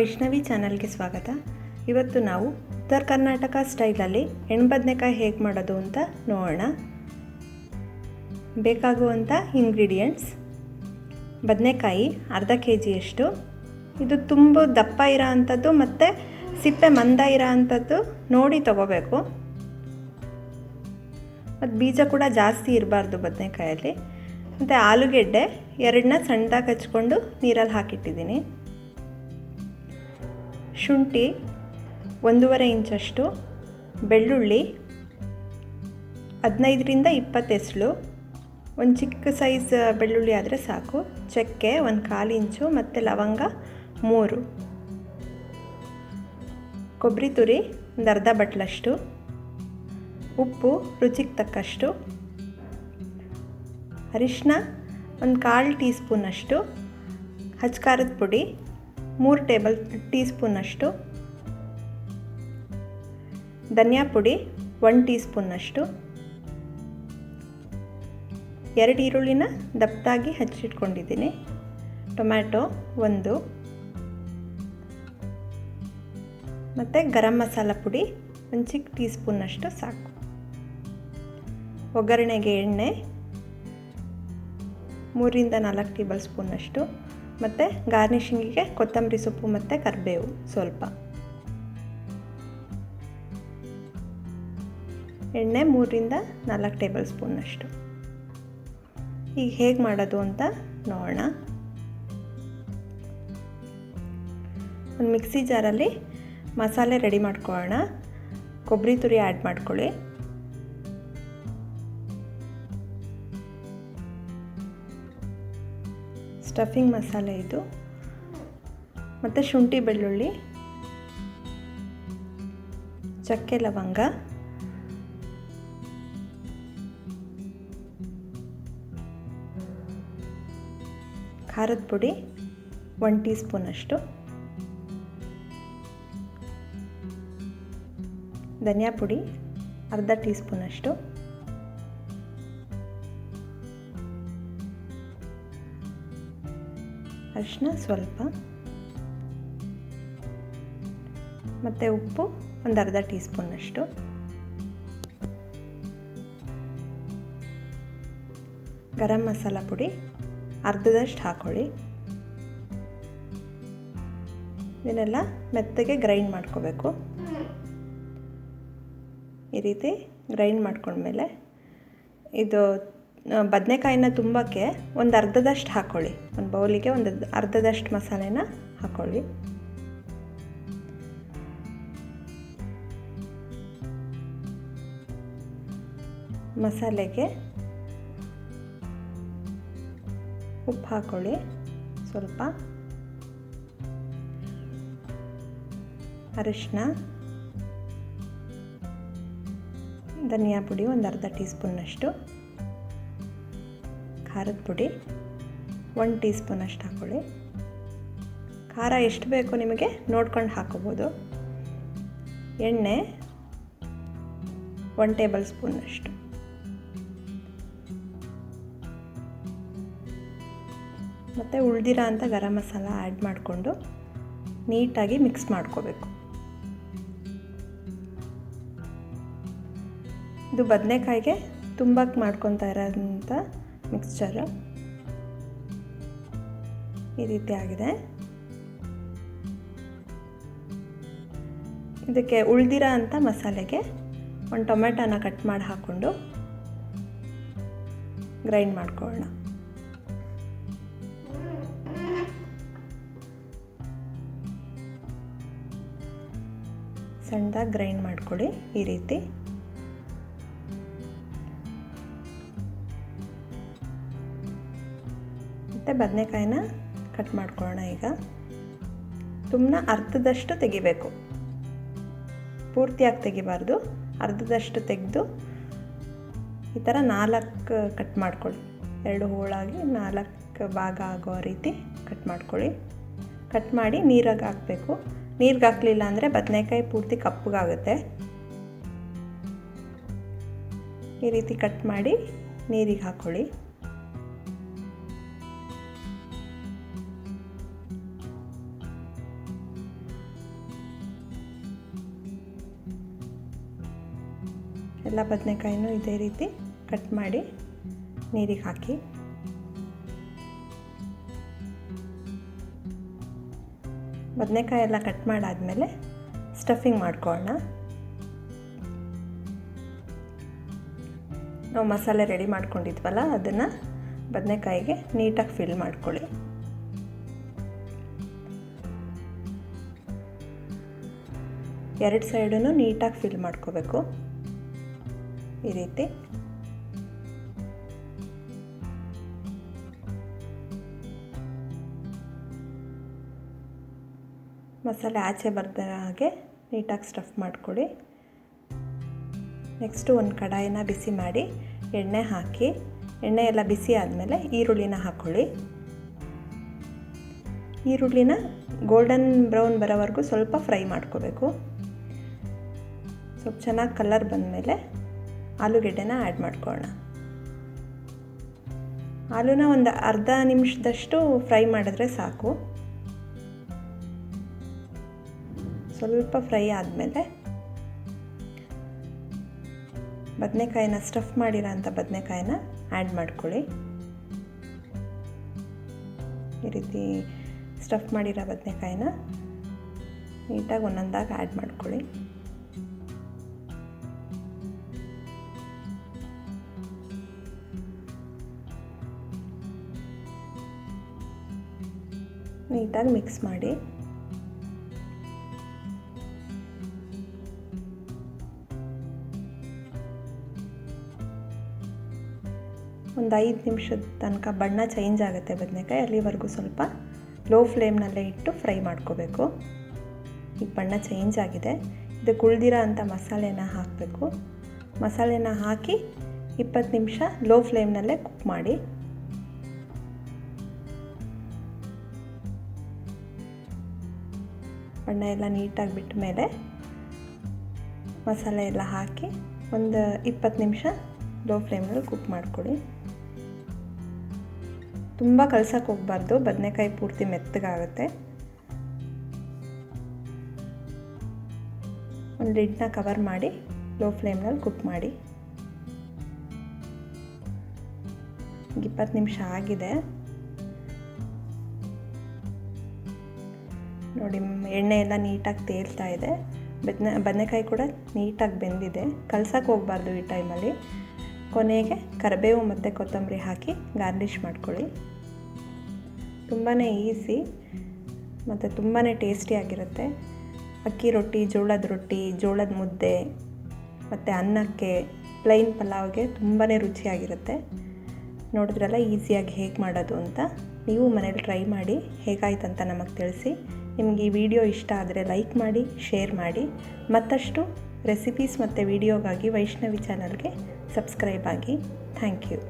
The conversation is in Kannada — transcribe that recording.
ವೈಷ್ಣವಿ ಚಾನಲ್ಗೆ ಸ್ವಾಗತ. ಇವತ್ತು ನಾವು ಉತ್ತರ ಕರ್ನಾಟಕ ಸ್ಟೈಲಲ್ಲಿ ಎಣ್ಬದನೆಕಾಯಿ ಹೇಗೆ ಮಾಡೋದು ಅಂತ ನೋಡೋಣ. ಬೇಕಾಗುವಂಥ ಇಂಗ್ರೀಡಿಯೆಂಟ್ಸ್. ಬದನೆಕಾಯಿ ಅರ್ಧ ಕೆ ಜಿಯಷ್ಟು ಇದು ತುಂಬ ದಪ್ಪ ಇರೋ ಅಂಥದ್ದು ಮತ್ತು ಸಿಪ್ಪೆ ಮಂದ ಇರೋ ಅಂಥದ್ದು ನೋಡಿ ತಗೋಬೇಕು. ಮತ್ತು ಬೀಜ ಕೂಡ ಜಾಸ್ತಿ ಇರಬಾರ್ದು ಬದನೆಕಾಯಲ್ಲಿ. ಮತ್ತು ಆಲೂಗೆಡ್ಡೆ ಎರಡನ್ನ ಸಣ್ಣದಾಗಿ ಹಚ್ಕೊಂಡು ನೀರಲ್ಲಿ ಹಾಕಿಟ್ಟಿದ್ದೀನಿ. ಶುಂಠಿ ಒಂದೂವರೆ ಇಂಚಷ್ಟು, ಬೆಳ್ಳುಳ್ಳಿ ಹದಿನೈದರಿಂದ ಇಪ್ಪತ್ತು ಎಸಳು ಒಂದು ಚಿಕ್ಕ ಸೈಜ್ ಬೆಳ್ಳುಳ್ಳಿ ಆದರೆ ಸಾಕು. ಚಕ್ಕೆ ಒಂದು ಕಾಲು ಇಂಚು ಮತ್ತು ಲವಂಗ ಮೂರು. ಕೊಬ್ಬರಿ ತುರಿ ಒಂದು ಅರ್ಧ ಬಟ್ಲಷ್ಟು. ಉಪ್ಪು ರುಚಿಗೆ ತಕ್ಕಷ್ಟು. ಅರಿಶಿನ ಒಂದು ಕಾಲು ಟೀ ಸ್ಪೂನಷ್ಟು ಹಚ್ಕಾರದ ಪುಡಿ ಮೂರು ಟೇಬಲ್ ಟೀ ಸ್ಪೂನಷ್ಟು ಧನಿಯಾ ಪುಡಿ ಒನ್ ಟೀ ಸ್ಪೂನಷ್ಟು ಎರಡು ಈರುಳ್ಳಿನ ದಪ್ಪದಾಗಿ ಹಚ್ಚಿಟ್ಕೊಂಡಿದ್ದೀನಿ. ಟೊಮ್ಯಾಟೊ, ಒಂದು. ಮತ್ತು ಗರಂ ಮಸಾಲ ಪುಡಿ, ಒಂದು ಚಿಕ್ಕ ಟೀ ಸ್ಪೂನಷ್ಟು ಸಾಕು. ಒಗ್ಗರಣೆಗೆ ಎಣ್ಣೆ, ಮೂರಿಂದ ನಾಲ್ಕು ಟೇಬಲ್ ಸ್ಪೂನಷ್ಟು ಮತ್ತು ಗಾರ್ನಿಷಿಂಗಿಗೆ ಕೊತ್ತಂಬರಿ ಸೊಪ್ಪು ಮತ್ತು ಕರಿಬೇವು ಸ್ವಲ್ಪ. ಎಣ್ಣೆ ಮೂರರಿಂದ ನಾಲ್ಕು ಟೇಬಲ್ ಸ್ಪೂನಷ್ಟು ಈಗ ಹೇಗೆ ಮಾಡೋದು ಅಂತ ನೋಡೋಣ. ಒಂದು ಮಿಕ್ಸಿ ಜಾರಲ್ಲಿ ಮಸಾಲೆ ರೆಡಿ ಮಾಡ್ಕೊಳ್ಳೋಣ. ಕೊಬ್ಬರಿ ತುರಿ ಆ್ಯಡ್ ಮಾಡ್ಕೊಳ್ಳಿ. ಸ್ಟಫಿಂಗ್ ಮಸಾಲೆ ಇದು. ಮತ್ತು ಶುಂಠಿ ಬೆಳ್ಳುಳ್ಳಿ. ಚಕ್ಕೆ ಲವಂಗ. ಖಾರದ ಪುಡಿ ಒನ್ ಟೀ ಸ್ಪೂನಷ್ಟು ಧನಿಯಾ ಪುಡಿ ಅರ್ಧ ಟೀ ಸ್ಪೂನಷ್ಟು ಅರಿಶಿನ ಸ್ವಲ್ಪ. ಮತ್ತು ಉಪ್ಪು ಒಂದು ಅರ್ಧ ಟೀ ಸ್ಪೂನಷ್ಟು ಗರಂ ಮಸಾಲ ಪುಡಿ ಅರ್ಧದಷ್ಟು ಹಾಕೊಳ್ಳಿ. ಇದನ್ನೆಲ್ಲ ಮೆತ್ತಗೆ ಗ್ರೈಂಡ್ ಮಾಡ್ಕೋಬೇಕು. ಈ ರೀತಿ ಗ್ರೈಂಡ್ ಮಾಡ್ಕೊಂಡ್ಮೇಲೆ ಇದು ಬದನೆಕಾಯಿನ ತುಂಬಕ್ಕೆ ಒಂದು ಅರ್ಧದಷ್ಟು ಹಾಕ್ಕೊಳ್ಳಿ ಒಂದು ಬೌಲಿಗೆ ಒಂದು ಅರ್ಧದಷ್ಟು ಮಸಾಲೆನ ಹಾಕ್ಕೊಳ್ಳಿ ಮಸಾಲೆಗೆ ಉಪ್ಪು ಹಾಕ್ಕೊಳ್ಳಿ ಸ್ವಲ್ಪ ಅರಿಶಿನ ಧನಿಯಾ ಪುಡಿ ಒಂದು ಅರ್ಧ ಟೀ ಸ್ಪೂನ್ನಷ್ಟು ಖಾರದ ಪುಡಿ ಒನ್ ಟೀ ಸ್ಪೂನಷ್ಟು ಹಾಕ್ಕೊಳ್ಳಿ ಖಾರ ಎಷ್ಟು ಬೇಕು ನಿಮಗೆ ನೋಡ್ಕೊಂಡು ಹಾಕೋಬೋದು. ಎಣ್ಣೆ ಒನ್ ಟೇಬಲ್ ಸ್ಪೂನಷ್ಟು ಮತ್ತು ಉಳ್ದಿರೋ ಅಂತ ಗರಂ ಮಸಾಲ ಆ್ಯಡ್ ಮಾಡಿಕೊಂಡು ನೀಟಾಗಿ ಮಿಕ್ಸ್ ಮಾಡ್ಕೋಬೇಕು. ಇದು ಬದನೆಕಾಯಿಗೆ ತುಂಬಕ್ಕೆ ಮಾಡ್ಕೊತಾ ಇರೋಂಥ ಮಿಕ್ಸ್ಚರು ಈ ರೀತಿ ಆಗಿದೆ. ಇದಕ್ಕೆ ಉಳ್ದಿರೋ ಅಂಥ ಮಸಾಲೆಗೆ ಒಂದು ಟೊಮೆಟೊನ ಕಟ್ ಮಾಡಿ ಹಾಕ್ಕೊಂಡು ಗ್ರೈಂಡ್ ಮಾಡ್ಕೊಳ್ಳೋಣ. ಸಣ್ಣದಾಗಿ ಗ್ರೈಂಡ್ ಮಾಡ್ಕೊಳ್ಳಿ ಈ ರೀತಿ. ಮತ್ತು ಬದನೆಕಾಯಿನ ಕಟ್ ಮಾಡ್ಕೊಳ್ಳೋಣ ಈಗ. ತುಂಬ ಅರ್ಧದಷ್ಟು ತೆಗಿಬೇಕು. ಪೂರ್ತಿಯಾಗಿ ತೆಗಿಬಾರ್ದು. ಅರ್ಧದಷ್ಟು ತೆಗೆದು ಈ ಥರ ನಾಲ್ಕು ಕಟ್ ಮಾಡ್ಕೊಳ್ಳಿ. ಎರಡು ಹೋಳಾಗಿ ನಾಲ್ಕು ಭಾಗ ಆಗೋ ರೀತಿ ಕಟ್ ಮಾಡ್ಕೊಳ್ಳಿ. ಕಟ್ ಮಾಡಿ ನೀರಾಗಿ ಹಾಕಬೇಕು. ನೀರಿಗೆ ಹಾಕಲಿಲ್ಲ ಅಂದರೆ ಬದನೆಕಾಯಿ ಪೂರ್ತಿ ಕಪ್ಪಗಾಗುತ್ತೆ. ಈ ರೀತಿ ಕಟ್ ಮಾಡಿ ನೀರಿಗೆ ಹಾಕ್ಕೊಳ್ಳಿ ಎಲ್ಲ ಬದನೆಕಾಯಿನೂ ಇದೇ ರೀತಿ ಕಟ್ ಮಾಡಿ ನೀರಿಗೆ ಹಾಕಿ. ಬದನೆಕಾಯಿ ಎಲ್ಲ ಕಟ್ ಮಾಡಾದಮೇಲೆ ಸ್ಟಫಿಂಗ್ ಮಾಡ್ಕೊಳ್ಳೋಣ. ನಾವು ಮಸಾಲೆ ರೆಡಿ ಮಾಡ್ಕೊಂಡಿದ್ವಲ್ಲ, ಅದನ್ನು ಬದನೆಕಾಯಿಗೆ ನೀಟಾಗಿ ಫಿಲ್ ಮಾಡ್ಕೊಳ್ಳಿ. ಎರಡು ಸೈಡನ್ನು ನೀಟಾಗಿ ಫಿಲ್ ಮಾಡ್ಕೋಬೇಕು. ಈ ರೀತಿ ಮಸಾಲೆ ಆಚೆ ಬರ್ದ ಹಾಗೆ ನೀಟಾಗಿ ಸ್ಟಫ್ ಮಾಡಿಕೊಡಿ. ನೆಕ್ಸ್ಟು ಒಂದು ಕಡಾಯಿನ ಬಿಸಿ ಮಾಡಿ ಎಣ್ಣೆ ಹಾಕಿ, ಎಣ್ಣೆ ಎಲ್ಲ ಬಿಸಿ ಆದಮೇಲೆ ಈರುಳ್ಳಿನ ಹಾಕ್ಕೊಳ್ಳಿ ಈರುಳ್ಳಿನ ಗೋಲ್ಡನ್ ಬ್ರೌನ್ ಬರೋವರೆಗೂ ಸ್ವಲ್ಪ ಫ್ರೈ ಮಾಡ್ಕೋಬೇಕು. ಸ್ವಲ್ಪ ಚೆನ್ನಾಗಿ ಕಲರ್ ಬಂದಮೇಲೆ ಆಲೂಗೆಡ್ಡೆನ ಆ್ಯಡ್ ಮಾಡ್ಕೊಳ್ಳೋಣ. ಆಲೂನ ಒಂದು ಅರ್ಧ ನಿಮಿಷದಷ್ಟು ಫ್ರೈ ಮಾಡಿದ್ರೆ ಸಾಕು. ಸ್ವಲ್ಪ ಫ್ರೈ ಆದಮೇಲೆ ಬದನೆಕಾಯಿನ ಸ್ಟಫ್ ಮಾಡಿರೋ ಅಂಥ ಬದನೆಕಾಯಿನ ಆ್ಯಡ್ ಮಾಡ್ಕೊಳ್ಳಿ. ಈ ರೀತಿ ಸ್ಟಫ್ ಮಾಡಿರೋ ಬದನೆಕಾಯಿನ ನೀಟಾಗಿ ಒಂದೊಂದಾಗಿ ಆ್ಯಡ್ ಮಾಡ್ಕೊಳ್ಳಿ. ನೀಟಾಗಿ ಮಿಕ್ಸ್ ಮಾಡಿ. ಒಂದು ಐದು ನಿಮಿಷದ ತನಕ ಬಣ್ಣ ಚೇಂಜ್ ಆಗುತ್ತೆ ಬದನೆಕಾಯಿ, ಅಲ್ಲಿವರೆಗೂ ಸ್ವಲ್ಪ ಲೋ ಫ್ಲೇಮ್ನಲ್ಲೇ ಇಟ್ಟು ಫ್ರೈ ಮಾಡ್ಕೋಬೇಕು. ಈಗ ಬಣ್ಣ ಚೇಂಜ್ ಆಗಿದೆ. ಇದಕ್ಕೆ ಉಳ್ದಿರೋ ಅಂಥ ಮಸಾಲೆನ ಹಾಕಬೇಕು. ಮಸಾಲೆನ ಹಾಕಿ ಇಪ್ಪತ್ತು ನಿಮಿಷ ಲೋ ಫ್ಲೇಮ್ನಲ್ಲೇ ಕುಕ್ ಮಾಡಿ. ಬಣ್ಣ ಎಲ್ಲ ನೀಟಾಗಿ ಬಿಟ್ಟ ಮೇಲೆ ಮಸಾಲೆ ಎಲ್ಲ ಹಾಕಿ ಒಂದು ಇಪ್ಪತ್ತು ನಿಮಿಷ ಲೋ ಫ್ಲೇಮಲ್ಲಿ ಕುಕ್ ಮಾಡಿಕೊಡಿ ತುಂಬ ಕಳ್ಸೋಕ್ಕೆ ಹೋಗ್ಬಾರ್ದು, ಬದನೆಕಾಯಿ ಪೂರ್ತಿ ಮೆತ್ತಗಾಗುತ್ತೆ. ಒಂದು ಲಿಡ್ನ ಕವರ್ ಮಾಡಿ ಲೋ ಫ್ಲೇಮ್ನಲ್ಲಿ ಕುಕ್ ಮಾಡಿ. ಇಪ್ಪತ್ತು ನಿಮಿಷ ಆಗಿದೆ. ನೋಡಿ ಎಣ್ಣೆ ಎಲ್ಲ ನೀಟಾಗಿ ತೇಲ್ತಾ ಇದೆ. ಬದನೆ, ಬದನೆಕಾಯಿ ಕೂಡ ನೀಟಾಗಿ ಬೆಂದಿದೆ. ಕಲ್ಸಕ್ಕೆ ಹೋಗಬಾರ್ದು ಈ ಟೈಮಲ್ಲಿ. ಕೊನೆಗೆ ಕರಿಬೇವು ಮತ್ತು ಕೊತ್ತಂಬರಿ ಹಾಕಿ ಗಾರ್ನಿಷ್ ಮಾಡ್ಕೊಳ್ಳಿ. ತುಂಬಾ ಈಸಿ ಮತ್ತು ತುಂಬಾ ಟೇಸ್ಟಿಯಾಗಿರುತ್ತೆ ಅಕ್ಕಿ ರೊಟ್ಟಿ, ಜೋಳದ ರೊಟ್ಟಿ, ಜೋಳದ ಮುದ್ದೆ ಮತ್ತು ಅನ್ನಕ್ಕೆ ಪ್ಲೈನ್ ಪಲಾವ್ಗೆ ತುಂಬಾ ರುಚಿಯಾಗಿರುತ್ತೆ. ನೋಡಿದ್ರಲ್ಲ ಈಸಿಯಾಗಿ ಹೇಗೆ ಮಾಡೋದು ಅಂತ. ನೀವು ಮನೇಲಿ ಟ್ರೈ ಮಾಡಿ ಹೇಗಾಯ್ತು ಅಂತ ನಮಗೆ ತಿಳಿಸಿ. ನಿಮಗೆ ಈ ವಿಡಿಯೋ ಇಷ್ಟ ಆದರೆ ಲೈಕ್ ಮಾಡಿ, ಶೇರ್ ಮಾಡಿ. ಮತ್ತಷ್ಟು ರೆಸಿಪೀಸ್ ಮತ್ತು ವಿಡಿಯೋಗಾಗಿ ವೈಷ್ಣವಿ ಚಾನಲ್ಗೆ ಸಬ್ಸ್ಕ್ರೈಬ್ ಆಗಿ. Thank you